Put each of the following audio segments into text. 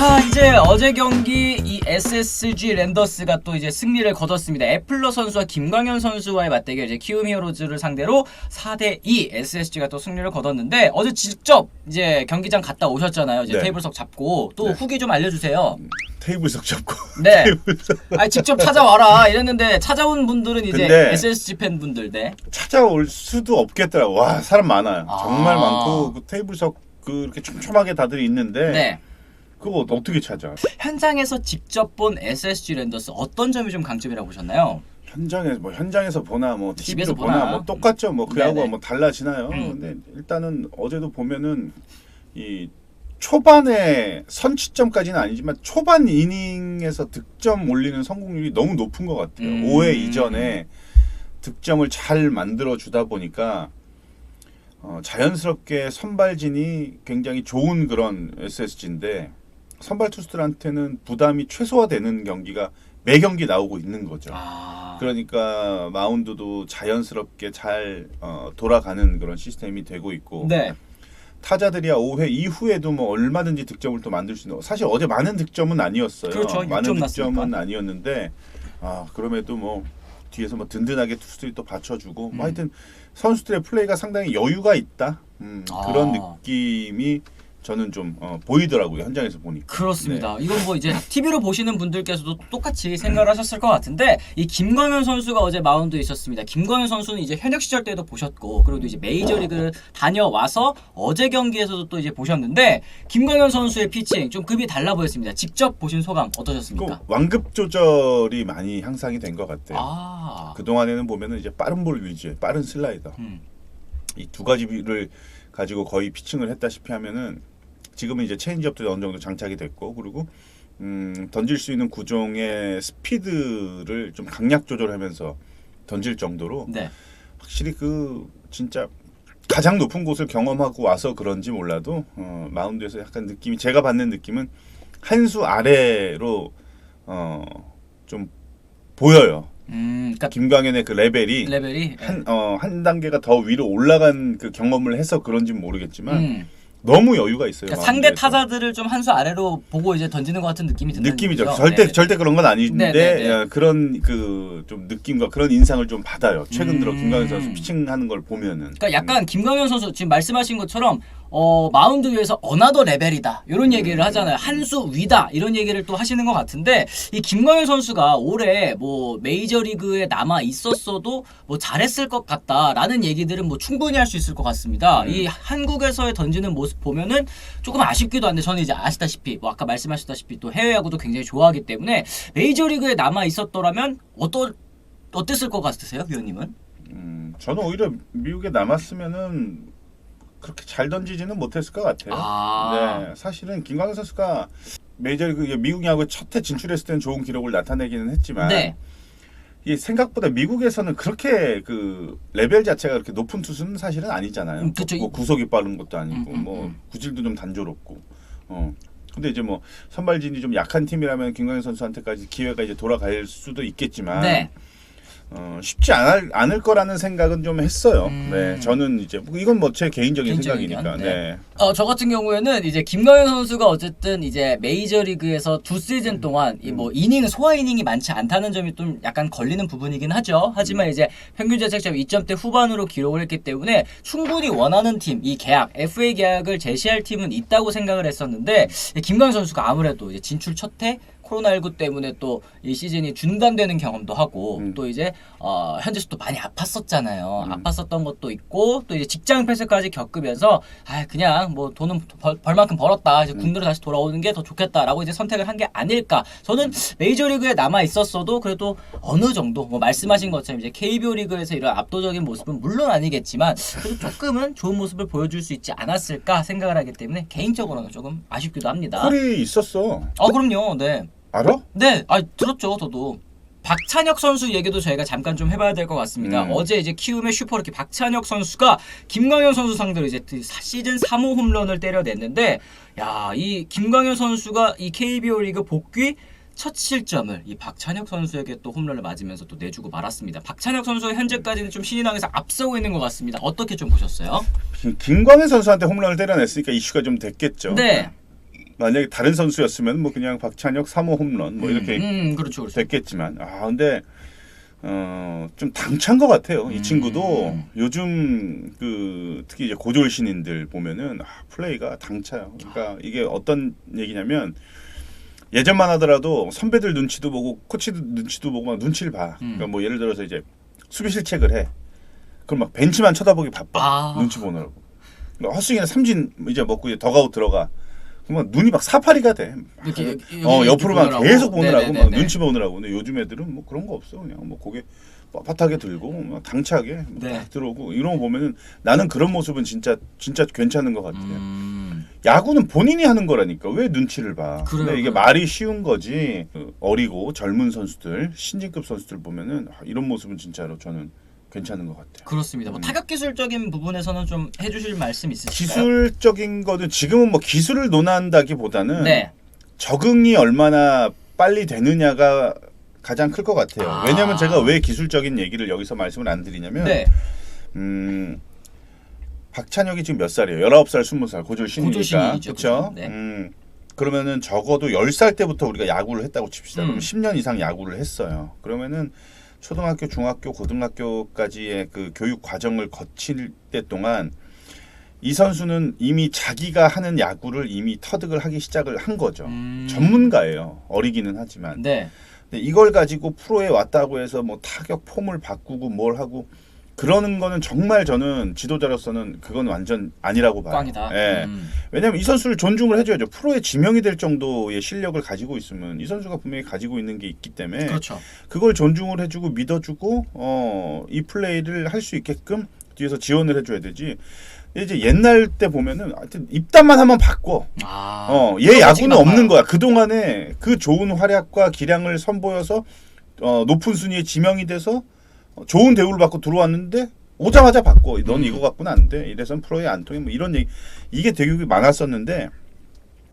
자 이제 어제 경기 이 SSG 랜더스가 또 이제 승리를 거뒀습니다. 애플러 선수와 김광현 선수와의 맞대결 이제 키움 히어로즈를 상대로 4대 2 SSG가 또 승리를 거뒀는데 어제 직접 이제 경기장 갔다 오셨잖아요. 이제 네. 테이블석 잡고 또 네. 후기 좀 알려주세요. 테이블석 잡고 네. 테이블석 아 직접 찾아와라 이랬는데 찾아온 분들은 이제 SSG 팬분들 네. 찾아올 수도 없겠더라고. 와 사람 많아요. 아. 정말 많고 그 테이블석 그 이렇게 촘촘하게 다들 있는데 네. 그거 어떻게 찾아? 현장에서 직접 본 SSG 랜더스 어떤 점이 좀 강점이라고 보셨나요? 현장에 뭐 현장에서 보나 뭐 집에서 TV에서 보나, 보나. 뭐 똑같죠. 뭐 그하고 네네. 뭐 달라지나요? 음. 근데 일단은 어제도 보면은 이 초반에 선취점까지는 아니지만 초반 이닝에서 득점 올리는 성공률이 너무 높은 것 같아요. 음. 5회 이전에 득점을 잘 만들어 주다 보니까 어, 자연스럽게 선발진이 굉장히 좋은 그런 SSG인데 선발 투수들한테는 부담이 최소화되는 경기가 매 경기 나오고 있는 거죠. 아. 그러니까 마운드도 자연스럽게 잘 어, 돌아가는 그런 시스템이 되고 있고 네. 타자들이야 5회 이후에도 뭐 얼마든지 득점을 또 만들 수 있는 사실 어제 많은 득점은 아니었어요. 그렇죠. 많은 6점 득점은 났으니까. 아니었는데 아 그럼에도 뭐 뒤에서 뭐 든든하게 투수들이 또 받쳐주고 음. 뭐 하여튼 선수들의 플레이가 상당히 여유가 있다 음, 아. 그런 느낌이 저는 좀 어, 보이더라고요 현장에서 보니까. 그렇습니다. 네. 이건 뭐 이제 TV로 보시는 분들께서도 똑같이 생각을 하셨을 것 같은데 이 김광현 선수가 어제 마운드에 있었습니다. 김광현 선수는 이제 현역 시절 때도 보셨고 그리고 또 이제 메이저리그 다녀와서 어제 경기에서도 또 이제 보셨는데 김광현 선수의 피칭 좀 급이 달라 보였습니다. 직접 보신 소감 그 어떠셨습니까? 완급 조절이 많이 향상이 된 것 같아요. 아. 그 동안에는 보면은 이제 빠른 볼 위주의 빠른 슬라이더 음. 이두 가지를 가지고 거의 피칭을 했다시피 하면은 지금은 이제 체인지업도 어느 정도 장착이 됐고 그리고 음, 던질 수 있는 구종의 스피드를 좀 강약 조절하면서 던질 정도로 네. 확실히 그 진짜 가장 높은 곳을 경험하고 와서 그런지 몰라도 어, 마운드에서 약간 느낌이 제가 받는 느낌은 한 수 아래로 어, 좀 보여요. 음, 그러니까 김광현의 그 레벨이 레벨이 한, 어, 한 단계가 더 위로 올라간 그 경험을 해서 그런지는 모르겠지만 음. 너무 여유가 있어요. 그러니까 상대. 타자들을 좀 한 수 아래로 보고 이제 던지는 것 같은 느낌이 든다는 느낌이죠. 얘기죠. 절대 네. 절대 그런 건 아닌데 네, 네, 네. 어, 그런 그 좀 느낌과 그런 인상을 좀 받아요. 최근 들어 음. 김광현 선수 피칭하는 걸 보면은. 그러니까 약간 김광현 선수 지금 말씀하신 것처럼 어, 마운드 위에서 어나더 레벨이다. 이런 얘기를 하잖아요. 한 수 위다. 이런 얘기를 또 하시는 것 같은데 이 김광현 선수가 올해 뭐 메이저리그에 남아 있었어도 뭐 잘했을 것 같다라는 얘기들은 뭐 충분히 할 수 있을 것 같습니다. 음. 이 한국에서의 던지는 모습 보면은 조금 아쉽기도 한데 저는 이제 아시다시피 뭐 아까 말씀하셨다시피 또 해외 야구도 굉장히 좋아하기 때문에 메이저리그에 남아 있었더라면 어떠 어땠을 것 같으세요 위원님은? 음, 저는 오히려 미국에 남았으면은 그렇게 잘 던지지는 못했을 것 같아요. 아. 네, 사실은 김광현 선수가 메이저리그 미국 야구에 첫해 진출했을 때는 좋은 기록을 나타내기는 했지만 네. 이게 생각보다 미국에서는 그렇게 그 레벨 자체가 그렇게 높은 투수는 사실은 아니잖아요. 음, 그쵸. 뭐 구속이 빠른 것도 아니고 음, 음, 뭐 음. 구질도 좀 단조롭고. 어. 근데 이제 뭐 선발진이 좀 약한 팀이라면 김광현 선수한테까지 기회가 이제 돌아갈 수도 있겠지만 네. 어, 쉽지 않을, 않을 거라는 생각은 좀 했어요. 음. 네, 저는 이제 뭐 이건 뭐 제 개인적인 개인적인 생각이니까. 의견, 네. 어, 저 같은 경우에는 이제 김광현 선수가 어쨌든 이제 메이저리그에서 두 시즌 동안 이뭐 이닝 소화 이닝이 많지 않다는 점이 좀 약간 걸리는 부분이긴 하죠. 하지만 이제 평균 자책점 2점대 후반으로 기록을 했기 때문에 충분히 원하는 팀, 이 계약, FA 계약을 제시할 팀은 있다고 생각을 했었는데 김광현 선수가 아무래도 이제 진출 첫해 코로나19 때문에 또 이 시즌이 중단되는 경험도 하고 음. 또 이제 어 현지에서 또 많이 아팠었잖아요. 음. 아팠었던 것도 있고 또 이제 직장 폐쇄까지 겪으면서 아 그냥 뭐 돈은 벌, 벌만큼 벌었다. 이제 음. 군대로 다시 돌아오는 게 더 좋겠다라고 이제 선택을 한 게 아닐까. 저는 메이저리그에 남아 있었어도 그래도 어느 정도 뭐 말씀하신 것처럼 이제 KBO 리그에서 이런 압도적인 모습은 물론 아니겠지만 그래도 조금은 좋은 모습을 보여줄 수 있지 않았을까 생각을 하기 때문에 개인적으로는 조금 아쉽기도 합니다. 콜이 있었어. 어 그럼요. 네. 알아? 네, 아 들었죠, 저도. 박찬혁 선수 얘기도 저희가 잠깐 좀 해봐야 될 것 같습니다. 음. 어제 이제 키움의 슈퍼루키 박찬혁 선수가 김광현 선수 상대로 이제 그 사- 시즌 3호 홈런을 때려냈는데, 야, 이 김광현 선수가 이 KBO 리그 복귀 첫 실점을 이 박찬혁 선수에게 또 홈런을 맞으면서 또 내주고 말았습니다. 박찬혁 선수가 현재까지는 좀 신인왕에서 앞서고 있는 것 같습니다. 어떻게 좀 보셨어요? 김- 김광현 선수한테 홈런을 때려냈으니까 이슈가 좀 됐겠죠. 네. 만약에 다른 선수였으면 뭐 그냥 박찬혁 3호 홈런 뭐 이렇게 음, 그렇죠, 그렇죠. 됐겠지만 아 근데 어좀 당찬 것 같아요. 이 음. 친구도 요즘 그 특히 이제 고졸 신인들 보면은 아, 플레이가 당차요. 그러니까 이게 어떤 얘기냐면 예전만 하더라도 선배들 눈치도 보고 코치들 눈치도 보고 막 눈치를 봐. 음. 그러니까 뭐 예를 들어서 이제 수비 실책을 해. 그럼 막 벤치만 쳐다보기 바빠. 아. 눈치 보느라고. 그러니까 헛스윙이나 삼진 이제 먹고 이제 더가웃 들어가. 그러면 눈이 막 사파리가 돼. 이렇게 어 이렇게 옆으로만 보느라고. 계속 보느라고 막 네네네네. 눈치 보느라고 근데 요즘 애들은 뭐 그런 거 없어 그냥 뭐 고개 빳빳하게 들고 막 당차게 막 네. 딱 들어오고 이런 거 보면은 나는 그런 모습은 진짜 진짜 괜찮은 것 같아요. 음, 야구는 본인이 하는 거라니까 왜 눈치를 봐? 그래요, 근데 이게 그래요. 말이 쉬운 거지 그 어리고 젊은 선수들 신진급 선수들 보면은 아, 이런 모습은 진짜로 저는 괜찮은 것 같아요. 그렇습니다. 뭐 음. 타격 기술적인 부분에서는 좀 해주실 말씀 있으실까요? 기술적인 거는 지금은 뭐 기술을 논한다기보다는 네. 적응이 얼마나 빨리 되느냐가 가장 클 것 같아요. 아. 왜냐하면 제가 왜 기술적인 얘기를 여기서 말씀을 안 드리냐면, 네. 음, 박찬혁이 지금 몇 살이에요? 19살, 20살 고졸 신이니까. 고졸 신인이죠, 그렇죠? 네. 음, 그러면은 적어도 10살 때부터 우리가 야구를 했다고 칩시다. 음. 그러면 10년 이상 야구를 했어요. 그러면은 초등학교, 중학교, 고등학교까지의 그 교육 과정을 거칠 때 동안 이 선수는 이미 자기가 하는 야구를 이미 터득을 하기 시작을 한 거죠. 음. 전문가예요. 어리기는 하지만. 네. 근데 이걸 가지고 프로에 왔다고 해서 뭐 타격 폼을 바꾸고 뭘 하고 그러는 거는 정말 저는 지도자로서는 그건 완전 아니라고 봐요. 꽝이다. 예. 음. 왜냐면 이 선수를 존중을 해줘야죠. 프로에 지명이 될 정도의 실력을 가지고 있으면 이 선수가 분명히 가지고 있는 게 있기 때문에 그렇죠. 그걸 존중을 해주고 믿어주고 어, 이 플레이를 할 수 있게끔 뒤에서 지원을 해줘야 되지. 이제 옛날 때 보면은 하여튼 입단만 하면 바꿔. 아. 어, 얘 야구는 없는. 거야. 그 동안에 그 좋은 활약과 기량을 선보여서 어, 높은 순위에 지명이 돼서 어, 좋은 대우를 받고 들어왔는데 오자마자 바꿔. 넌 음. 이거 갖고는 안 돼. 이래선 프로에 안 통해. 뭐 이런 얘기. 이게 되게 많았었는데.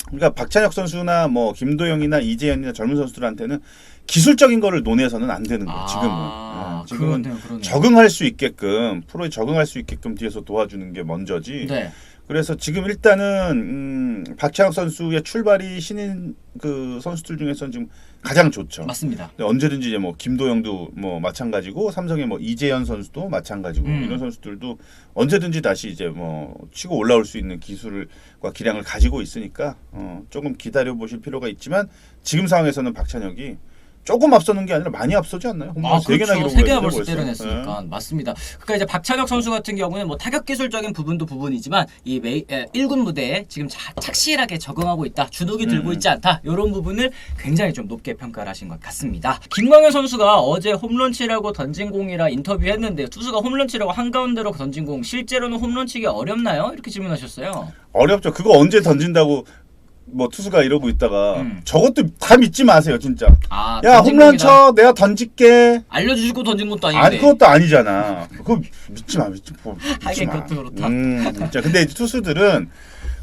그러니까 박찬혁 선수나 뭐 김도영이나 이재현이나 젊은 선수들한테는 기술적인 거를 논해서는 안 되는 거예요. 지금은. 아, 어, 지금은 그러네요, 그러네요. 적응할 수 있게끔 프로에 적응할 수 있게끔 뒤에서 도와주는 게 먼저지. 네. 그래서 지금 일단은 음, 박찬혁 선수의 출발이 신인 그 선수들 중에서는 지금 가장 좋죠. 맞습니다. 언제든지 이제 뭐 김도영도 뭐 마찬가지고 삼성의 뭐 이재현 선수도 마찬가지고 음. 이런 선수들도 언제든지 다시 이제 뭐 치고 올라올 수 있는 기술과 기량을 가지고 있으니까 어, 조금 기다려 보실 필요가 있지만 지금 상황에서는 박찬혁이 조금 앞서는 게 아니라 많이 앞서지 않나요? 아, 그렇죠. 세 개나 벌써. 때려냈으니까 맞습니다. 그러니까 이제 박찬혁 선수 같은 경우는 뭐 타격 기술적인 부분도 부분이지만 이 메이, 에, 1군 무대에 지금 자, 착실하게 적응하고 있다, 주눅이 들고 음. 있지 않다 이런 부분을 굉장히 좀 높게 평가를 하신 것 같습니다. 김광현 선수가 어제 홈런치라고 던진 공이라 인터뷰했는데 투수가 홈런치라고 한 가운데로 던진 공 실제로는 홈런치기 어렵나요? 이렇게 질문하셨어요. 어렵죠. 그거 언제 던진다고 뭐 투수가 이러고 있다가 음. 저것도 다 믿지 마세요, 진짜. 아, 야 던진 홈런. 쳐, 내가 던질게. 알려주시고 던진 것도 아닌데. 아니 그것도 아니잖아. 그거 믿지 마, 믿지, 뭐, 믿지 하긴 마. 그것도 그렇다. 음, 진짜. 근데 투수들은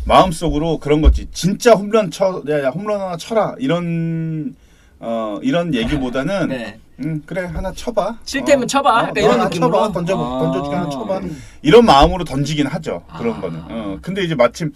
마음속으로 그런 거지. 진짜 홈런 쳐, 야, 야 홈런 하나 쳐라. 이런 어 이런 얘기보다는 네. 음 그래 하나 쳐봐. 칠 테면 어, 쳐봐. 어, 약간 너 이런 하나 느낌으로. 쳐봐. 던져 아. 던져주게 하나 쳐봐. 이런 마음으로 던지긴 하죠. 그런 아. 거는. 어 근데 이제 마침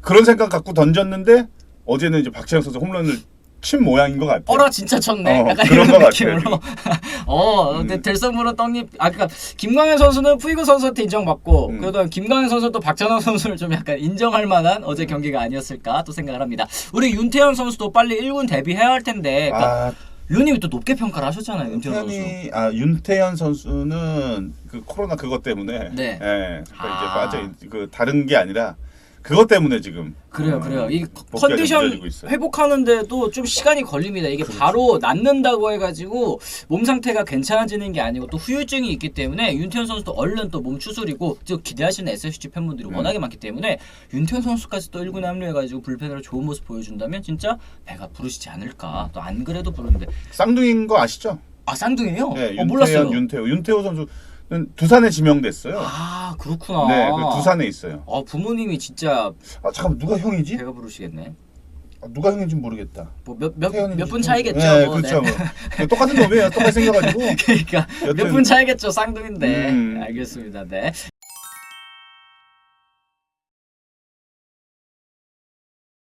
그런 생각 갖고 던졌는데 어제는 이제 박찬영 선수 홈런을 친 모양인 것 같아요. 어라 진짜 쳤네. 어, 약간 그런 이런 것 느낌으로. 어, 근데 음. 들성무로 떡잎. 아 그러니까 김광현 선수는 푸이그 선수한테 인정받고 음. 그래도 김광현 선수도 박찬호 선수를 좀 약간 인정할 만한 어제 경기가 아니었을까 또 생각을 합니다. 우리 윤태현 선수도 빨리 1군 데뷔해야 할 텐데. 그러니까 아 류님이 또 높게 평가를 하셨잖아요, 윤태현 선수. 아 윤태현 선수는 그 코로나 그것 때문에 네. 예, 그러니까 이제 아. 빠져 있- 그 다른 게 아니라 그것 때문에 지금 그래요, 어, 그래요. 이 복귀가 좀 컨디션 늦어지고 있어요. 회복하는데도 좀 시간이 걸립니다. 이게 그렇죠. 바로 낫는다고 해가지고 몸 상태가 괜찮아지는 게 아니고 또 후유증이 있기 때문에 윤태현 선수도 얼른 또 몸 추스리고 또 기대하시는 SSG 팬분들이 음. 워낙에 많기 때문에 윤태현 선수까지 또 1군에 합류해가지고 불펜으로 좋은 모습 보여준다면 진짜 배가 부르시지 않을까. 또 안 그래도 부르는데 쌍둥이인 거 아시죠? 아 쌍둥이에요? 네, 어, 몰랐어요. 윤태호, 윤태호 선수는 두산에 지명됐어요. 아 그렇구나. 네, 그 두산에 있어요. 아 부모님이 진짜 아 잠깐 만 누가 형이지? 배가 부르시겠네. 아, 누가 형인지 모르겠다. 뭐몇몇 태현인지 몇분 좀- 차이겠죠. 네, 뭐, 그렇죠. 네. 뭐. 똑같은 놈이에요. 똑같이 생겨가지고. 그러니까 몇 분 차이겠죠 쌍둥인데 음. 알겠습니다 네